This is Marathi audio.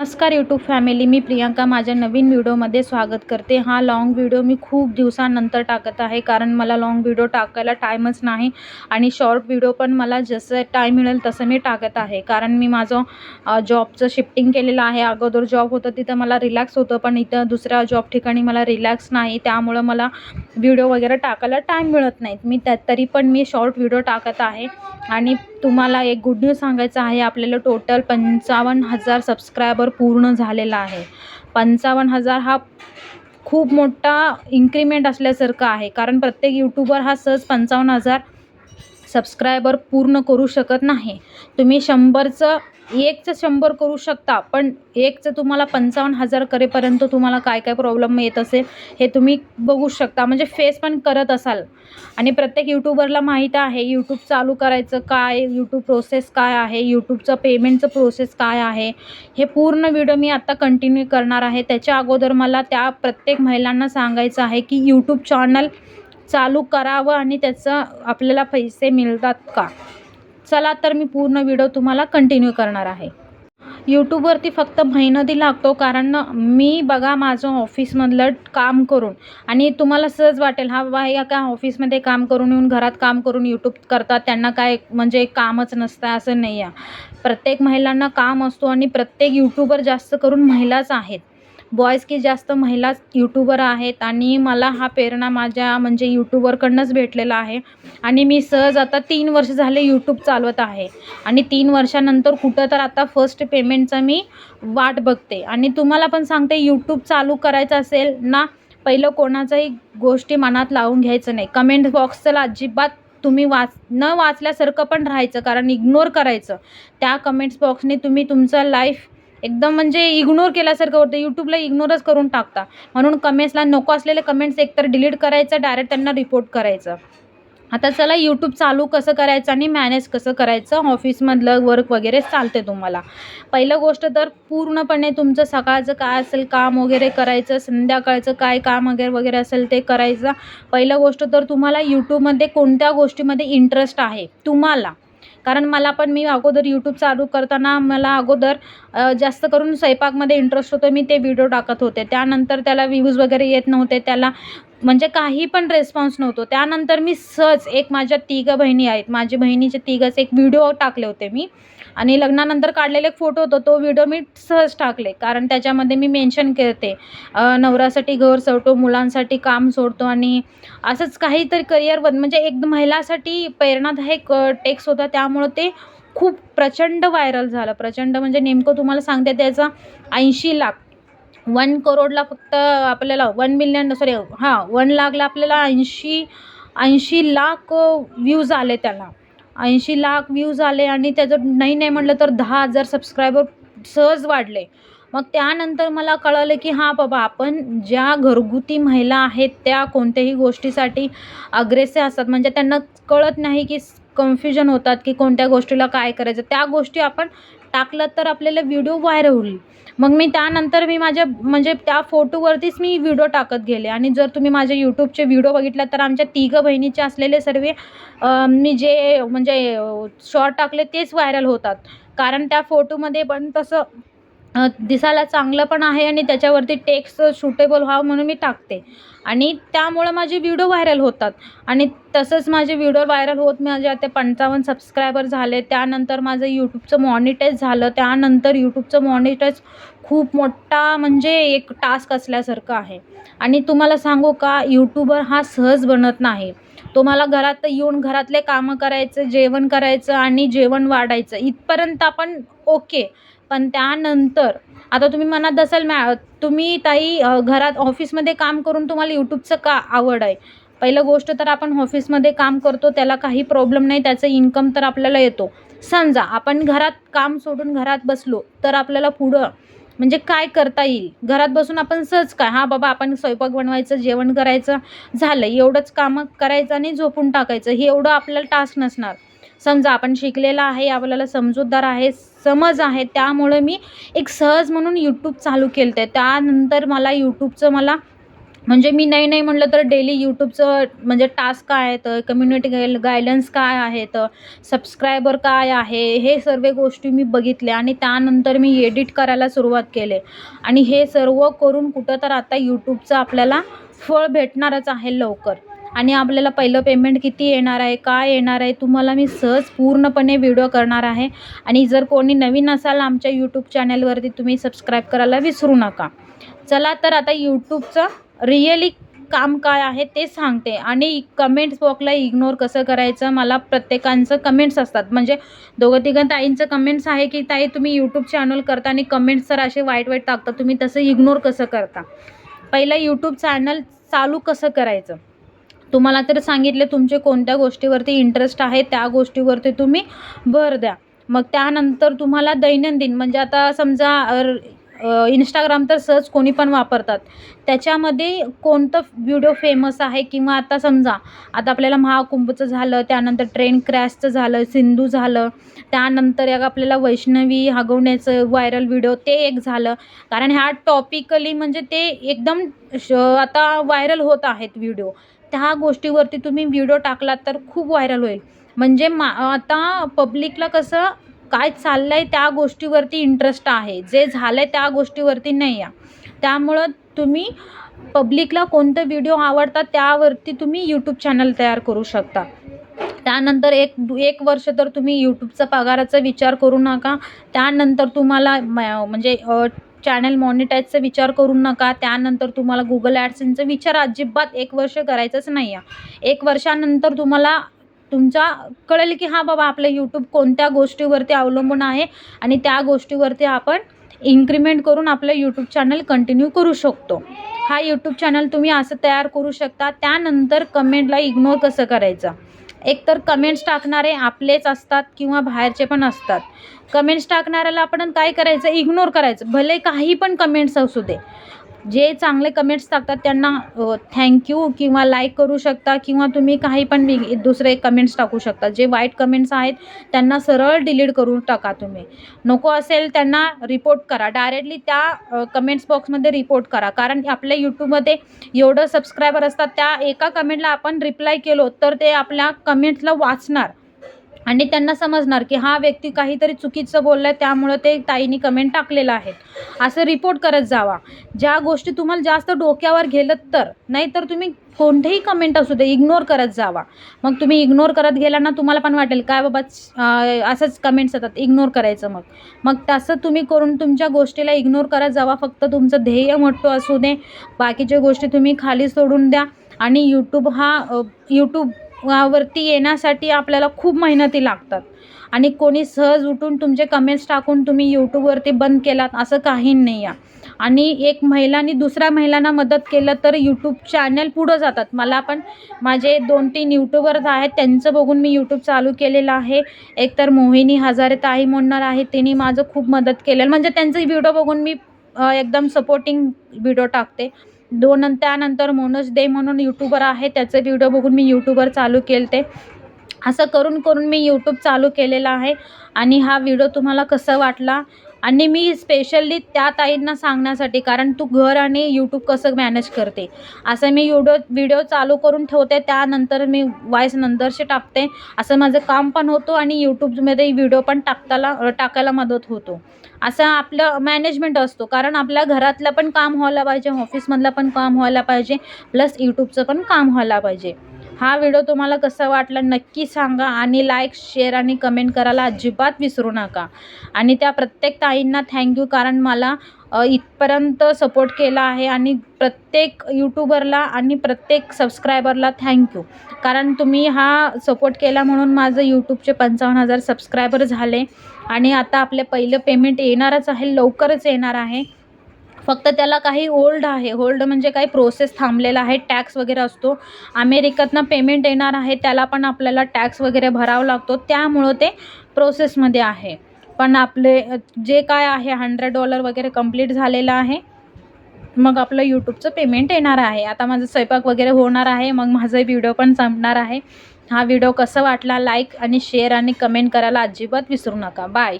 नमस्कार यूट्यूब फॅमिली मी प्रियांका. माझ्या नवीन व्हिडिओमध्ये स्वागत करते. हा लाँग व्हिडिओ मी खूप दिवसानंतर टाकत आहे कारण मला लाँग व्हिडिओ टाकायला टाईमच नाही आणि शॉर्ट व्हिडिओ पण मला जसं टाईम मिळेल तसं मी टाकत आहे. कारण मी माझं जॉबचं शिफ्टिंग केलेलं आहे. अगोदर जॉब होतं तिथं मला रिलॅक्स होतं पण इथं दुसऱ्या जॉब ठिकाणी मला रिलॅक्स नाही. त्यामुळं मला व्हिडिओ वगैरे टाकायला टाईम मिळत नाहीत. मी त्यात तरी पण मी शॉर्ट व्हिडिओ टाकत आहे. आणि तुम्हाला एक गुड न्यूज सांगायचं आहे आपल्याला टोटल पंचावन्न हजार सबस्क्रायबर पूर्ण झालेला आहे. पंचावन्न हजार हा खूप मोठा इन्क्रीमेंट असल्यासारखं आहे. कारण प्रत्येक यूट्यूबर हा सहज पंचावन्न हजार सबस्क्रायबर पूर्ण करू शकत नाही. तुम्ही शंभरचं एकचं शंभर करू शकता पण एकचं तुम्हाला पंचावन्न हजार करेपर्यंत तुम्हाला काय काय प्रॉब्लेम येत असेल हे तुम्ही बघू शकता. म्हणजे फेस पण करत असाल. आणि प्रत्येक यूट्यूबरला माहीत आहे यूट्यूब चालू करायचं काय यूट्यूब प्रोसेस काय आहे यूट्यूबचं पेमेंटचं प्रोसेस काय आहे हे पूर्ण व्हिडिओ मी आत्ता कंटिन्यू करणार आहे. त्याच्या अगोदर मला त्या प्रत्येक महिलांना सांगायचं आहे की यूट्यूब चॅनल चालू करावं आणि त्याचं आपल्याला पैसे मिळतात का? चला तर मी पूर्ण व्हिडिओ तुम्हाला कंटिन्यू करणार आहे. यूट्यूबवरती फक्त मेहनती लागतो कारण मी बघा माझं ऑफिसमधलं काम करून आणि तुम्हाला सहज वाटेल हा बाबा या काय ऑफिसमध्ये काम करून येऊन घरात काम करून यूट्यूब करतात त्यांना काय म्हणजे कामच नसतं असं नाही आहे. प्रत्येक महिलांना काम असतो आणि प्रत्येक यूट्यूबर जास्त करून महिलाच आहेत. बॉयज की जास्त महिलाच यूट्यूबर आहेत आणि मला हा प्रेरणा माझ्या म्हणजे यूट्यूबरकडनंच भेटलेला आहे. आणि मी सहज आता तीन वर्ष झाले यूट्यूब चालवत आहे. आणि तीन वर्षानंतर कुठं तर आता फर्स्ट पेमेंटचा मी वाट बघते. आणि तुम्हाला पण सांगते यूट्यूब चालू करायचं असेल ना पहिलं कोणाचाही गोष्टी मनात लावून घ्यायचं नाही. कमेंट बॉक्सला अजिबात तुम्ही वाच न वाचल्यासारखं पण राहायचं कारण इग्नोर करायचं. त्या कमेंट्स बॉक्सने तुम्ही तुमचं लाईफ एकदम म्हणजे इग्नोर केल्यासारखं होतं यूट्यूबला इग्नोरच करून टाकता. म्हणून कमेंट्सला नको असलेले कमेंट्स एकतर डिलीट करायचं डायरेक्ट त्यांना रिपोर्ट करायचं. आता चला यूट्यूब चालू कसं करायचं आणि मॅनेज कसं करायचं? ऑफिसमधलं वर्क वगैरे चालते तुम्हाला. पहिलं गोष्ट तर पूर्णपणे तुमचं सकाळचं काय असेल काम वगैरे करायचं संध्याकाळचं काय काम वगैरे वगैरे असेल ते करायचं. पहिलं गोष्ट तर तुम्हाला यूट्यूबमध्ये कोणत्या गोष्टीमध्ये इंटरेस्ट आहे? तुम्हाला. कारण मला पण मी अगोदर यूट्यूब चालू करताना मला अगोदर जास्त करून स्वयंपाकमध्ये इंटरेस्ट होतो मी ते व्हिडिओ टाकत होते. त्यानंतर त्याला व्ह्यूज वगैरे येत नव्हते. त्याला म्हणजे काही पण रेस्पॉन्स नव्हतो. त्यानंतर मी सहज एक माझ्या तिघं बहिणी आहेत. माझी बहिणीचे तिघंच एक व्हिडिओ टाकले होते मी. आणि लग्नानंतर काढलेले एक फोटो होतो तो व्हिडिओ मी सहज टाकले. कारण त्याच्यामध्ये मी मेन्शन करते नवऱ्यासाठी घर सोडतो मुलांसाठी काम सोडतो आणि असंच काहीतरी करिअर म्हणजे एक महिलासाठी प्रेरणादायक टेक्स्ट होता. त्यामुळं ते खूप प्रचंड व्हायरल झालं. प्रचंड म्हणजे नेमकं तुम्हाला सांगते त्याचा ऐंशी लाख वन करोडला फक्त आपल्याला वन मिलियन सॉरी हां वन लाखला आपल्याला ऐंशी ऐंशी लाख व्ह्यूज आले त्याला. ऐंशी लाख व्ह्यूज आले आणि त्याचं नाही नाही म्हटलं तर दहा हजार सबस्क्रायबर सहज वाढले. मग त्यानंतर मला कळलं की हां बाबा आपण ज्या घरगुती महिला आहेत त्या कोणत्याही गोष्टीसाठी अग्रेसिव्ह असतात. म्हणजे त्यांना कळत नाही की कन्फ्युजन होतात की कोणत्या गोष्टीला काय करायचं. त्या गोष्टी आपण टाकलं तर आपल्याला व्हिडिओ व्हायरल होईल. मग मी त्यानंतर मी माझ्या म्हणजे त्या फोटोवरतीच मी व्हिडिओ टाकत गेले. आणि जर तुम्ही माझ्या यूट्यूबचे व्हिडिओ बघितला तर आमच्या तिघं बहिणीचे असलेले सर्व मी जे म्हणजे शॉर्ट टाकले तेच व्हायरल होतात. कारण त्या फोटोमध्ये पण तसं दिसायला चांगलं पण आहे आणि त्याच्यावरती टेक्स्ट सुटेबल व्हावं म्हणून मी टाकते. आणि त्यामुळं माझे व्हिडिओ व्हायरल होतात. आणि तसंच माझे व्हिडिओ व्हायरल होत माझे आता पंचावन्न सबस्क्रायबर झाले. त्यानंतर माझं यूट्यूबचं मॉनिटाईज झालं. त्यानंतर यूट्यूबचं मॉनिटाईज खूप मोठा म्हणजे एक टास्क असल्यासारखं आहे. आणि तुम्हाला सांगू का यूट्यूबर हा सहज बनत नाही. तुम्हाला घरात येऊन घरातले कामं करायचं जेवण करायचं आणि जेवण वाढायचं. इथपर्यंत आपण ओके पण त्यानंतर आता तुम्ही म्हणत असाल मॅ तुम्ही ताई घरात ऑफिसमध्ये काम करून तुम्हाला यूट्यूबचं का आवड आहे? पहिलं गोष्ट तर आपण ऑफिसमध्ये काम करतो त्याला काही प्रॉब्लेम नाही त्याचं इन्कम तर आपल्याला येतो. समजा आपण घरात काम सोडून घरात बसलो तर आपल्याला पुढं म्हणजे काय करता येईल? घरात बसून आपण सहज काय? हां बाबा आपण स्वयंपाक बनवायचं जेवण करायचं झालं. एवढंच कामं करायचं आणि झोपून टाकायचं. हे एवढं आपल्याला टास्क नसणार. समजा आपण शिकलेला आहे आपल्याला समजूतदार आहे समज आहे त्यामुळे मी एक सहज म्हणून यूट्यूब चालू केलं आहे त्यानंतर मला यूट्यूबचं मला म्हणजे मी नाही नाही म्हटलं तर डेली यूट्यूबचं म्हणजे टास्क काय आहेत कम्युनिटी गाय गायडन्स काय आहेत सबस्क्रायबर काय आहे हे सर्व गोष्टी मी बघितल्या आणि त्यानंतर मी एडिट करायला सुरुवात केले. आणि हे सर्व करून कुठं तर आता यूट्यूबचं आपल्याला फळ भेटणारच आहे लवकर. आणि आपल्याला पहिलं पेमेंट किती येणार आहे काय येणार आहे तुम्हाला मी सहज पूर्णपणे व्हिडिओ करणार आहे. आणि जर कोणी नवीन असाल आमच्या यूट्यूब चॅनलवरती तुम्ही सबस्क्राईब करायला विसरू नका. चला तर आता यूट्यूबचं रिअली काम काय आहे ते सांगते. आणि कमेंट्स बॉक्सला इग्नोर कसं करायचं मला प्रत्येकांचं कमेंट्स असतात. म्हणजे दोघं तिघं ताईंचं कमेंट्स आहे की ताई तुम्ही यूट्यूब चॅनल करता आणि कमेंट्स तर असे वाईट वाईट टाकता तुम्ही तसं इग्नोर कसं करता? पहिलं यूट्यूब चॅनल चालू कसं करायचं? तुम्हाला तर सांगितले तुमचे कोणत्या गोष्टीवरती इंटरेस्ट आहे त्या गोष्टीवरती तुम्ही भर द्या. मग त्यानंतर तुम्हाला दैनंदिन म्हणजे आता समजा इंस्टाग्राम तर सहज कोणी पण वापरतात. त्याच्यामध्ये कोणतं व्हिडिओ फेमस आहे किंवा आता समजा आता आपल्याला महाकुंभचं झालं त्यानंतर ट्रेन क्रॅशचं झालं सिंधू झालं त्यानंतर एक आपल्याला वैष्णवी हगवण्याचं व्हायरल व्हिडिओ ते एक झालं. कारण ह्या टॉपिकली म्हणजे ते एकदम श आता व्हायरल होत आहेत व्हिडिओ त्या गोष्टीवरती तुम्ही व्हिडिओ टाकलात तर खूप व्हायरल होईल. म्हणजे मा आता पब्लिकला कसं काय चाललं आहे त्या गोष्टीवरती इंटरेस्ट आहे. जे झालं आहे त्या गोष्टीवरती नाही आहे. त्यामुळं तुम्ही पब्लिकला कोणतं व्हिडिओ आवडतात त्यावरती तुम्ही यूट्यूब चॅनल तयार करू शकता. त्यानंतर एक एक वर्ष तर तुम्ही यूट्यूबचा पगाराचा विचार करू नका. त्यानंतर तुम्हाला म म्हणजे चॅनल मॉनिटाईजचा विचार करू नका. त्यानंतर तुम्हाला गुगल ॲडसेनचा विचार अजिबात एक वर्ष करायचंच नाही आहे एक वर्षानंतर तुम्हाला तुमचा कळेल की हा बाबा आपलं यूट्यूब कोणत्या गोष्टीवरती अवलंबून आहे आणि त्या गोष्टीवरती आपण इन्क्रीमेंट करून आपलं यूट्यूब चॅनल कंटिन्यू करू शकतो. हा यूट्यूब चॅनल तुम्ही असं तयार करू शकता. त्यानंतर कमेंटला इग्नोर कसं करायचं? एकतर कमेंट्स टाकणारे आपलेच असतात किंवा बाहेरचे पण असतात. कमेंट्स टाकणाऱ्याला आपण काय करायचं? इग्नोर करायचं. भले काही पण कमेंट्स असू दे. जे चांगले कमेंट्स टाकतात त्यांना थँक्यू किंवा लाईक करू शकता किंवा तुम्ही काही पण दुसरे कमेंट्स टाकू शकता. जे वाईट कमेंट्स आहेत त्यांना सरळ डिलीट करून टाका तुम्ही. नको असेल त्यांना रिपोर्ट करा. डायरेक्टली त्या कमेंट्स बॉक्समध्ये रिपोर्ट करा. कारण आपल्या यूट्यूबमध्ये एवढं सबस्क्रायबर असतात त्या एका कमेंटला आपण रिप्लाय केलो तर ते आपल्या कमेंट्सला वाचणार. आणि त्यांना समजणार की हा व्यक्ती काहीतरी चुकीचं बोलला आहे त्यामुळं ते ताईनी कमेंट टाकलेलं आहे असं रिपोर्ट करत जावा. ज्या गोष्टी तुम्हाला जास्त डोक्यावर गेलं तर नाहीतर तुम्ही कोणतेही कमेंट असू दे इग्नोर करत जावा. मग तुम्ही इग्नोर करत गेला ना तुम्हाला पण वाटेल काय बाबा असंच कमेंट्स येतात इग्नोर करायचं मग. मग तसं तुम्ही करून तुमच्या गोष्टीला इग्नोर करत जावा फक्त तुमचं ध्येय मोठं असू दे. बाकीच्या गोष्टी तुम्ही खाली सोडून द्या. आणि यूट्यूब हा यूट्यूब वरती येण्यासाठी आपल्याला खूप मेहनती लागतात. आणि कोणी सहज उठून तुमचे कमेंट्स टाकून तुम्ही यूट्यूबवरती बंद केलात असं काही नाही आहे. आणि एक महिलांनी दुसऱ्या महिलांना मदत केलं तर यूट्यूब चॅनल पुढं जातात. मला पण माझे दोन तीन यूट्यूबर्स आहेत त्यांचं बघून मी यूट्यूब चालू केलेलं आहे. एक तर मोहिनी हजारे ताई म्हणणार आहे तिने माझं खूप मदत केलेलं. म्हणजे त्यांचे व्हिडिओ बघून मी एकदम सपोर्टिंग व्हिडिओ टाकते. दोन त्यानंतर मनोज दे म्हणून यूट्यूबर आहे. त्याचे व्हिडिओ बघून मी यूट्यूबर चालू केले ते असं करून करून मी यूट्यूब चालू केलेला आहे. आणि हा व्हिडिओ तुम्हाला कसा वाटला? आणि मी स्पेशली त्या ताईंना सांगण्यासाठी कारण तू घर आणि यूट्यूब कसं मॅनेज करते? असं मी युडो व्हिडिओ चालू करून ठेवते त्यानंतर मी वॉईस नंतरशी टाकते. असं माझं काम पण होतो आणि यूट्यूबमध्ये व्हिडिओ पण टाकताला टाकायला मदत होतो. असं आपलं मॅनेजमेंट असतो कारण आपल्या घरातलं पण काम व्हायला पाहिजे ऑफिसमधलं पण काम व्हायला पाहिजे प्लस यूट्यूबचं पण काम व्हायला पाहिजे. हा व्हिडिओ तुम्हाला कसा वाटला नक्की सांगा आणि लाईक शेअर आणि कमेंट करायला अजिबात विसरू नका. आणि त्या प्रत्येक ताईंना थँक्यू कारण मला इथपर्यंत सपोर्ट केला आहे आणि प्रत्येक यूट्यूबरला आणि प्रत्येक सबस्क्रायबरला थँक्यू कारण तुम्ही हा सपोर्ट केला म्हणून माझं यूट्यूबचे पंचावन्न हजार सबस्क्रायबर झाले. आणि आता आपले पहिलं पेमेंट येणारच आहे लवकरच येणार आहे. फक्त त्याला काही ओल्ड आहे. होल्ड म्हणजे काही प्रोसेस थांबलेला आहे. टॅक्स वगैरे असतो. अमेरिकेतनं पेमेंट येणार आहे. त्याला पण आपल्याला टॅक्स वगैरे भरावा लागतो. त्यामुळं ते प्रोसेसमध्ये आहे. पण आपले जे काय आहे हंड्रेड डॉलर वगैरे कंप्लीट झालेलं आहे. मग आपलं यूट्यूबचं पेमेंट येणार आहे. आता माझं स्वयंपाक वगैरे होणार आहे. मग माझं व्हिडिओ पण संपणार आहे. हा व्हिडिओ कसा वाटला लाईक आणि शेअर आणि कमेंट करायला अजिबात विसरू नका. बाय